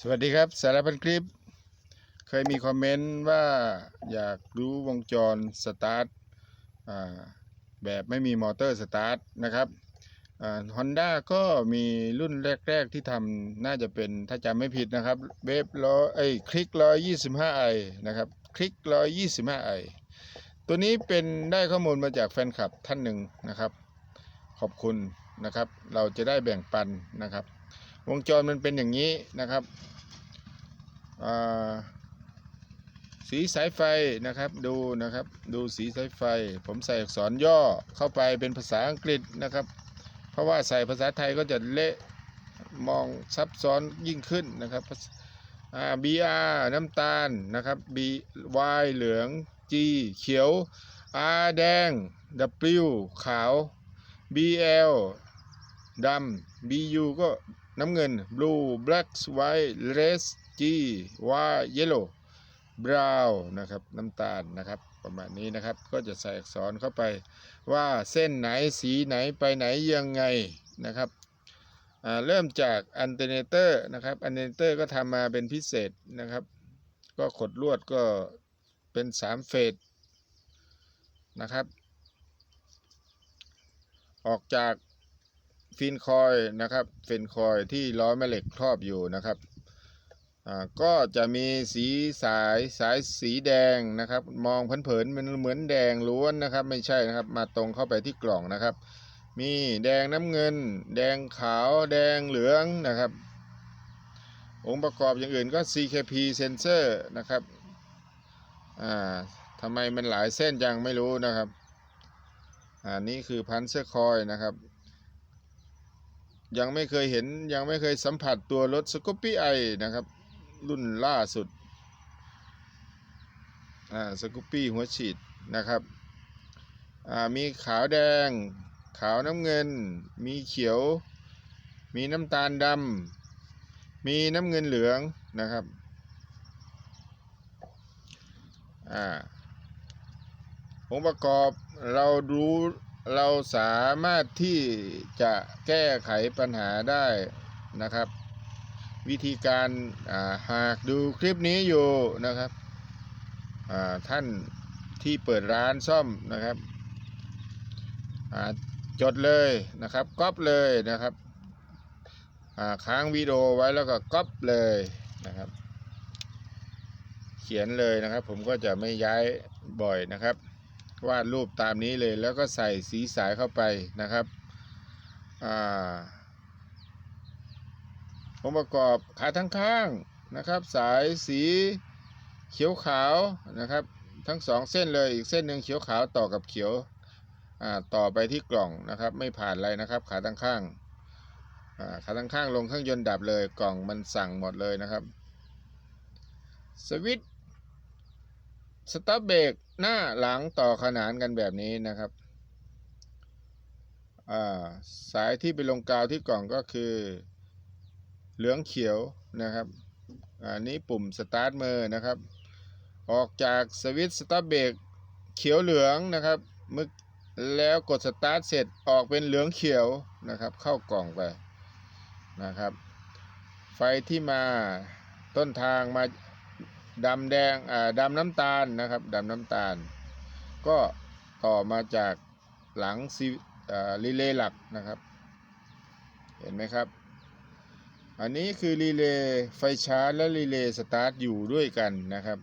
สวัสดีครับ สารพันคลิป เคยมีคอมเมนต์ว่าอยากรู้วงจรสตาร์ทแบบไม่มีมอเตอร์สตาร์ทนะครับฮอนด้าก็มีรุ่นแรก ๆ ที่ทำน่าจะเป็นถ้าจำไม่ผิดนะครับเวฟร้อยไอคลิกร้อยยี่สิบห้าไอนะครับคลิกร้อยยี่สิบห้าไอตัวนี้เป็นได้ข้อมูลมาจากแฟนคลับท่านหนึ่งนะครับ ขอบคุณนะครับ เราจะได้แบ่งปันนะครับ วงจรมันเป็นอย่างนี้นะครับสีสายไฟนะครับดูนะครับดูสีสายไฟ ผมใส่อักษรย่อเข้าไปเป็นภาษาอังกฤษนะครับ เพราะว่าใส่ภาษาไทยก็จะเละมองซับซ้อนยิ่งขึ้นนะครับอ่า BR น้ำตาลนะครับ B Y เหลือง G เขียว R แดง W ขาว BL ดำ BU ก็ น้ำเงิน blue black white red G Y yellow brown นะครับน้ำตาลนะครับประมาณนี้นะครับก็จะใส่อักษรเข้าไปว่าเส้นไหนสีไหนไปไหนยังไงนะครับเริ่มจากอันเทเนเตอร์นะครับอันเทเนเตอร์ก็ทำมาเป็นพิเศษนะครับ ก็ขดลวดก็เป็น 3 เฟสนะครับ ออกจาก ฟินคอยนะครับฟินคอยที่ล้อแม่เหล็กครอบอยู่นะครับอ่าก็จะมีสีสายสายสีแดงนะครับ มองเผินๆมันเหมือนแดงล้วนนะครับ ไม่ใช่นะครับมาตรงเข้าไปที่กล่องนะครับ มีแดงน้ำเงิน แดงขาวแดงเหลืองนะครับ องค์ประกอบอย่างอื่นก็ CKP sensor นะครับอ่าทำไมมันหลายเส้นจังไม่รู้นะครับอ่านี่คือพันเซอร์คอยนะครับ ยังไม่เคยเห็นยังไม่เคยสัมผัสตัวรถสกูปปี้ไอนะครับ รุ่นล่าสุดอ่าสกูปปี้หัวฉีดนะครับอ่ามีขาวแดง ขาวน้ำเงิน มีเขียว มีน้ำตาลดำมีน้ำเงินเหลืองนะครับอ่าองค์ประกอบเรารู้ เราสามารถที่จะแก้ไขปัญหาได้นะครับ วิธีการาหากดูคลิปนี้อยู่นะครับท่านที่เปิดร้านซ่อมนะครับจดเลยนะครับก๊อปเลยนะครับค้างวิดีโอไว้แล้วก็ก๊อปเลยนะครับ เขียนเลยนะครับ ผมก็จะไม่ย้ายบ่อยนะครับ วาดรูปตามนี้เลยแล้วก็ใส่สีสายเข้าไปนะครับอ่าองค์ประกอบขาทั้งข้างนะครับ สายสีเขียวขาวนะครับ ทั้งสองเส้นเลยอีกเส้นหนึ่งเขียวขาวต่อกับเขียวอ่าต่อไปที่กล่องนะครับ ไม่ผ่านอะไรนะครับ ขาทั้งข้างอ่าขาทั้งข้างลงเครื่องยนต์ดับเลยกล่องมันสั่งหมดเลยนะครับ สวิตสต็อปเบรก หน้าหลังต่อขนานกันแบบนี้นะครับอ่าสายที่ไปลงกาวที่กล่องก็คือ เหลืองเขียวนะครับอันนี้ปุ่มสตาร์ทมือนะครับ ออกจากสวิตช์สต็อปเบรกเขียวเหลืองนะครับมึกแล้วกดสตาร์ทเสร็จออกเป็นเหลืองเขียวนะครับ เข้ากล่องไปนะครับ ไฟที่มาต้นทางมา ดำแดงอ่าดำน้ำตาลนะครับดำน้ำตาล ก็ต่อมาจากหลังซีอ่ารีเลย์หลักนะครับ เห็นไหมครับ อันนี้คือรีเลย์ไฟชาร์จและรีเลย์สตาร์ทอยู่ด้วยกันนะครับ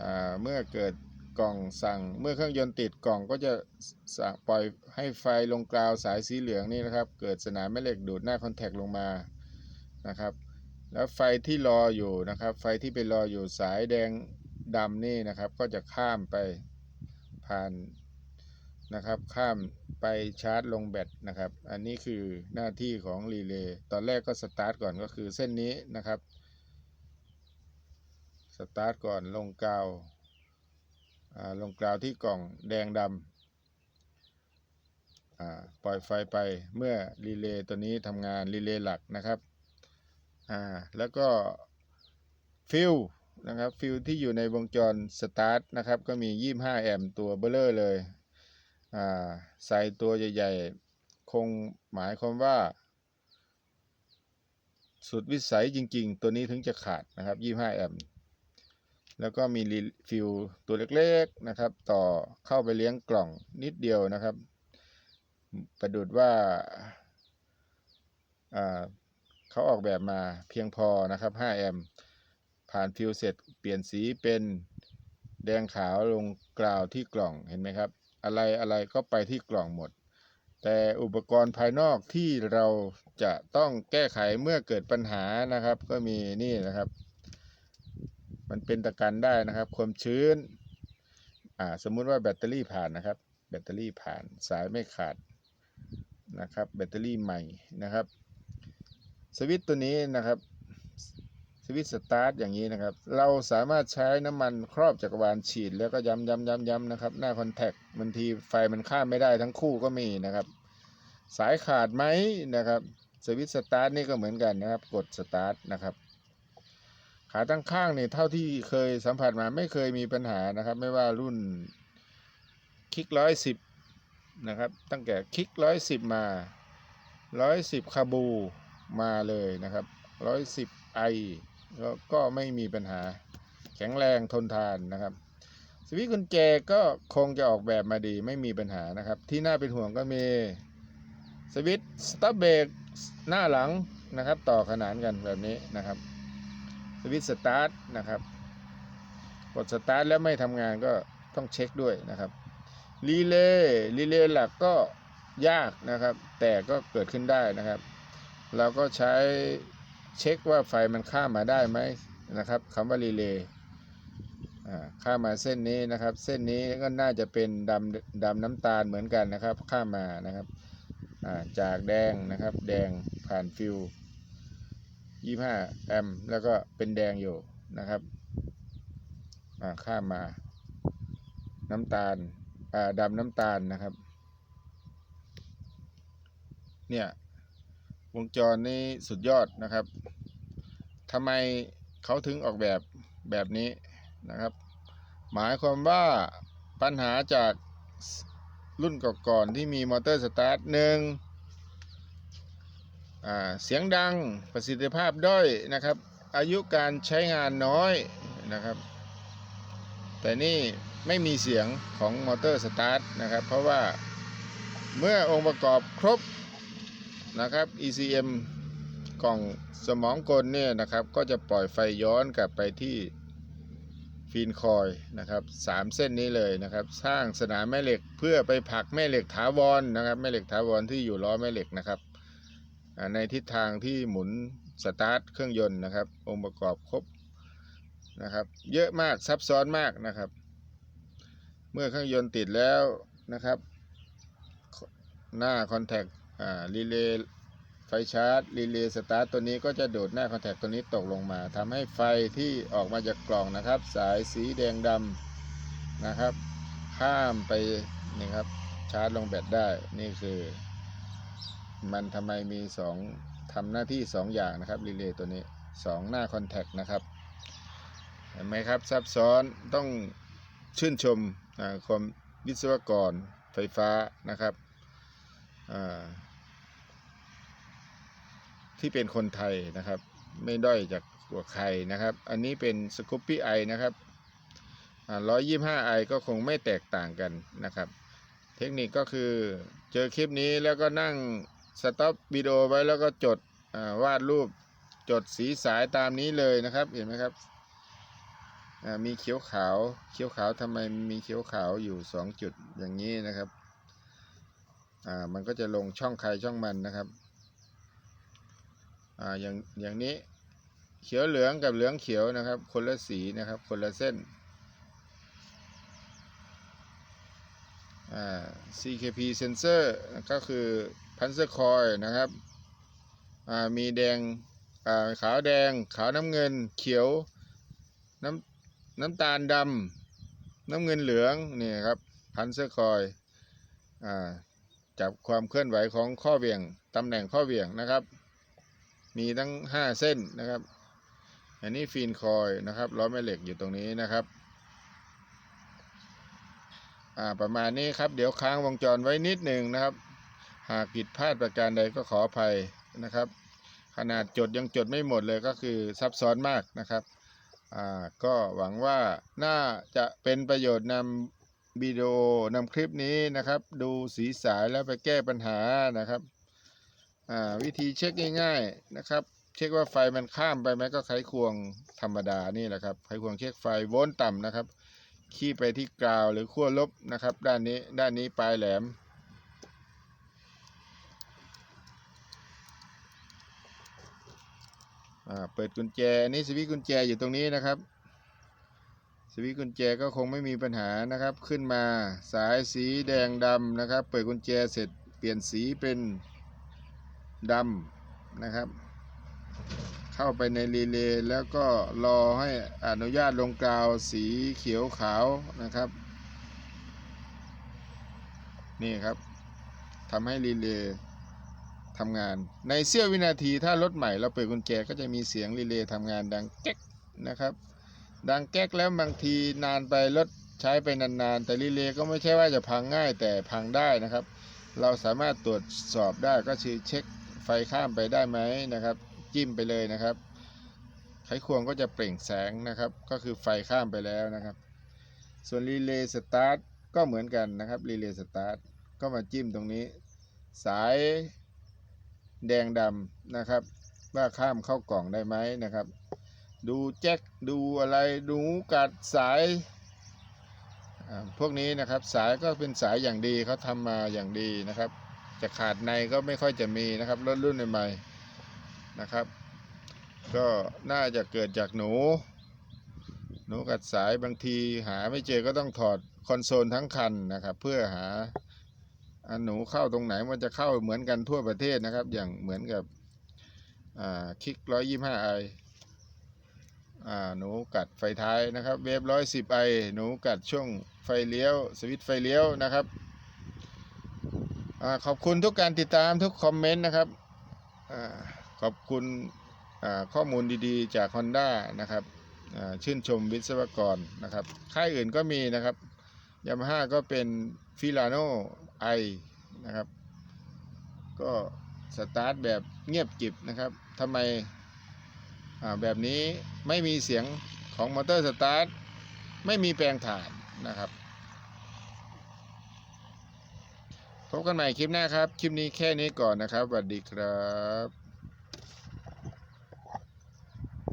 อ่าเมื่อเกิดกล่องสั่งเมื่อเครื่องยนต์ติดกล่องก็จะสั่งปล่อยให้ไฟลงกราวสายสีเหลืองนี่นะครับ เกิดสนามแม่เหล็กดูดหน้าคอนแทคลงมานะครับ แล้วไฟที่รออยู่นะครับ ไฟที่ไปรออยู่สายแดงดำนี่นะครับ ก็จะข้ามไปผ่านนะครับ ข้ามไปชาร์จลงแบตนะครับ อันนี้คือหน้าที่ของรีเลย์ตอนแรกก็สตาร์ทก่อนก็คือเส้นนี้นะครับสตาร์ทก่อนลงกาวอ่าลงกาวที่กล่องแดงดำอ่าปล่อยไฟไปเมื่อรีเลย์ตัวนี้ทำงานรีเลย์หลักนะครับ อ่าแล้วก็ฟิลนะครับฟิลที่อยู่ในวงจรสตาร์ทนะครับก็มี 25 แอมป์ตัวเบลเลอร์เลยอ่าใส่ตัวใหญ่ๆ คงหมายความว่า สุดวิสัยจริงๆ ตัวนี้ถึงจะขาดนะครับ 25 แอมป์แล้วก็มีฟิลตัวเล็กๆนะครับ ต่อเข้าไปเลี้ยงกล่องนิดเดียวนะครับ ประดุดว่าอ่า เขาออกแบบมาเพียงพอนะครับ 5 แอมป์ผ่านฟิลเสร็จเปลี่ยนสีเป็นแดงขาวลงกราวที่กล่องเห็นไหมครับ อะไรอะไรก็ไปที่กล่องหมด แต่อุปกรณ์ภายนอกที่เราจะต้องแก้ไขเมื่อเกิดปัญหานะครับ ก็มีนี่นะครับ มันเป็นตะกันได้นะครับ ความชื้นอ่าสมมุติว่าแบตเตอรี่ผ่านนะครับ แบตเตอรี่ผ่านสายไม่ขาดนะครับ แบตเตอรี่ใหม่นะครับ สวิตตัวนี้นะครับสวิตสตาร์ทอย่างนี้นะครับ เราสามารถใช้น้ำมันครอบจักรวาลฉีด แล้วก็ย้ำย้ำย้ำย้ำนะครับ หน้าคอนแทคบางทีไฟมันข้ามไม่ได้ทั้งคู่ก็มีนะครับ สายขาดไหมนะครับสวิตสตาร์ทนี่ก็เหมือนกันนะครับ กดสตาร์ทนะครับ ขาตั้งข้างเนี่ยเท่าที่เคยสัมผัสมาไม่เคยมีปัญหานะครับ ไม่ว่ารุ่นคลิกร้อยสิบนะครับ ตั้งแต่คลิกร้อยสิบมาร้อยสิบคาบู มาเลยนะครับร้อยสิบไอแล้วก็ไม่มีปัญหาแข็งแรงทนทานนะครับสวิตช์กุญแจก็คงจะออกแบบมาดีไม่มีปัญหานะครับ ที่น่าเป็นห่วงก็มีสวิตช์สตาร์เบรกหน้าหลังนะครับ ต่อขนานกันแบบนี้นะครับสวิตช์สตาร์ทนะครับกดสตาร์ทแล้วไม่ทำงานก็ต้องเช็คด้วยนะครับรีเลย์รีเลย์หลักก็ยากนะครับ แต่ก็เกิดขึ้นได้นะครับ เราก็ใช้เช็คว่าไฟมันข้ามมาได้ไหมนะครับคำว่ารีเลย์ข้ามมาเส้นนี้นะครับ เส้นนี้ก็น่าจะเป็นดำดำน้ำตาลเหมือนกันนะครับ ข้ามมานะครับจากแดงนะครับ แดงผ่านฟิว25 แอมป์แล้วก็เป็นแดงอยู่นะครับอ่าข้ามมาน้ำตาลดำน้ำตาลนะครับ เนี่ย วงจรนี้สุดยอดนะครับทำไมเขาถึงออกแบบแบบนี้นะครับ หมายความว่าปัญหาจากรุ่นก่อนๆที่มีมอเตอร์สตาร์ทหนึ่งเสียงดังประสิทธิภาพด้อยนะครับ อายุการใช้งานน้อยนะครับ แต่นี่ไม่มีเสียงของมอเตอร์สตาร์ทนะครับ เพราะว่าเมื่อองค์ประกอบครบ นะครับ ECM กล่องสมองกลเนี่ยนะครับ ก็จะปล่อยไฟย้อนกลับไปที่ฟีนคอยนะครับสามเส้นนี้เลยนะครับ สร้างสนามแม่เหล็กเพื่อไปผลักแม่เหล็กถาวรนะครับ แม่เหล็กถาวรที่อยู่ล้อแม่เหล็กนะครับในทิศทางที่หมุนสตาร์ทเครื่องยนต์นะครับ องค์ประกอบครบนะครับ เยอะมากซับซ้อนมากนะครับ เมื่อเครื่องยนต์ติดแล้วนะครับ หน้าคอนแทค รีเลย์ไฟชาร์จรีเลย์สตาร์ทตัวนี้ก็จะโดดหน้าคอนแทคตัวนี้ตกลงมาทำให้ไฟที่ออกมาจากกล่องนะครับ สายสีแดงดำนะครับ ข้ามไปนี่ครับชาร์จลงแบตได้นี่คือ มันทำไมมีสองทำหน้าที่สองอย่างนะครับรีเลย์ตัวนี้สองหน้าคอนแทคนะครับเห็นไหมครับซับซ้อนต้องชื่นชมความวิศวกรไฟฟ้านะครับอ่า ที่เป็นคนไทยนะครับ ไม่ด้อยจากกว่าใครนะครับ อันนี้เป็นสกูปปี้ไอนะครับร้อยยี่ห้าไอก็คงไม่แตกต่างกันนะครับ เทคนิคก็คือเจอคลิปนี้แล้วก็นั่งสต็อปวิดีโอไว้แล้วก็จดวาดรูปจดสีสายตามนี้เลยนะครับ เห็นไหมครับมีเขียวขาวเขียวขาวทำไมมีเขียวขาวอยู่สองจุดอย่างนี้นะครับ อ่ามันก็จะลงช่องใครช่องมันนะครับ อ่าอย่างอย่างนี้เขียวเหลืองกับเหลืองเขียวนะครับ คนละสีนะครับ คนละเส้นอ่า CKP sensor ก็คือพันเซอร์คอยนะครับอ่ามีแดงอ่าขาวแดง ขาวน้ำเงิน เขียวน้ำน้ำตาลดำน้ำเงินเหลืองนี่ครับพันเซอร์คอยอ่าจับความเคลื่อนไหวของข้อเหวี่ยงตำแหน่งข้อเหวี่ยงนะครับ มีทั้ง 5 เส้นนะครับ อันนี้ฟีนคอยนะครับล้อแม่เหล็กอยู่ตรงนี้นะครับอ่าประมาณนี้ครับเดี๋ยวค้างวงจรไว้นิดหนึ่งนะครับ หากผิดพลาดประการใดก็ขออภัยนะครับ ขนาดจดยังจดไม่หมดเลยก็คือซับซ้อนมากนะครับอ่าก็หวังว่าน่าจะเป็นประโยชน์นำวิดีโอนำคลิปนี้นะครับ ดูสีสายแล้วไปแก้ปัญหานะครับ วิธีเช็คง่ายๆนะครับ เช็คว่าไฟมันข้ามไปไหมก็ไขควงธรรมดานี่แหละครับไขควงเช็คไฟโวลต์ต่ำนะครับ ขี้ไปที่กราวหรือขั้วลบนะครับ ด้านนี้ด้านนี้ปลายแหลมเปิดกุญแจอันนี่สวิตช์กุญแจอยู่ตรงนี้นะครับ สวิตช์กุญแจก็คงไม่มีปัญหานะครับ ขึ้นมาสายสีแดงดำนะครับ เปิดกุญแจเสร็จเปลี่ยนสีเป็น ดำนะครับ เข้าไปในรีเลย์แล้วก็รอให้อนุญาตลงกาวสีเขียวขาวนะครับ นี่ครับทำให้รีเลย์ทำงาน ในเสี้ยววินาทีถ้ารถใหม่เราเปิดกุญแจก็จะมีเสียงรีเลย์ทำงานดังแก๊กนะครับ ดังแก๊กแล้วบางทีนานไปรถใช้ไปนานๆ แต่รีเลย์ก็ไม่ใช่ว่าจะพังง่ายแต่พังได้นะครับ เราสามารถตรวจสอบได้ก็คือเช็ค ไฟข้ามไปได้ไหมนะครับ จิ้มไปเลยนะครับ ไขควงก็จะเปล่งแสงนะครับ ก็คือไฟข้ามไปแล้วนะครับ ส่วนรีเลย์สตาร์ทก็เหมือนกันนะครับรีเลย์สตาร์ทก็มาจิ้มตรงนี้ สายแดงดำนะครับ ว่าข้ามเข้ากล่องได้ไหมนะครับ ดูแจ็คดูอะไรดูกัดสายพวกนี้นะครับสายก็เป็นสายอย่างดีเขาทำมาอย่างดีนะครับ จะขาดในก็ไม่ค่อยจะมีนะครับรถรุ่นใหม่ๆนะครับ ก็น่าจะเกิดจากหนู หนูกัดสายบางทีหาไม่เจอก็ต้องถอดคอนโซลทั้งคันนะครับ เพื่อหาอนหนูเข้าตรงไหนมันจะเข้าเหมือนกันทั่วประเทศนะครับ อย่างเหมือนกับคลิกร้อยยี่ห้าไอหนูกัดไฟท้ายนะครับ เวฟร้อยสิบไอหนูกัดช่วงไฟเลี้ยว สวิตช์ไฟเลี้ยวนะครับ ขอบคุณทุกการติดตามทุกคอมเมนต์นะครับอขอบคุณข้อมูลดีๆ จาก Honda นะครับชื่นชมวิศวกรนะครับ ค่ายอื่นก็มีนะครับยามาฮ่าก็เป็นฟิลาโนไอนะครับ ก็สตาร์ทแบบเงียบกิบนะครับทำไมแบบนี้ไม่มีเสียงของมอเตอร์สตาร์ทไม่มีแปลงถ่านนะครับ พบกันใหม่คลิปหน้าครับ คลิปนี้แค่นี้ก่อนนะครับสวัสดีครับ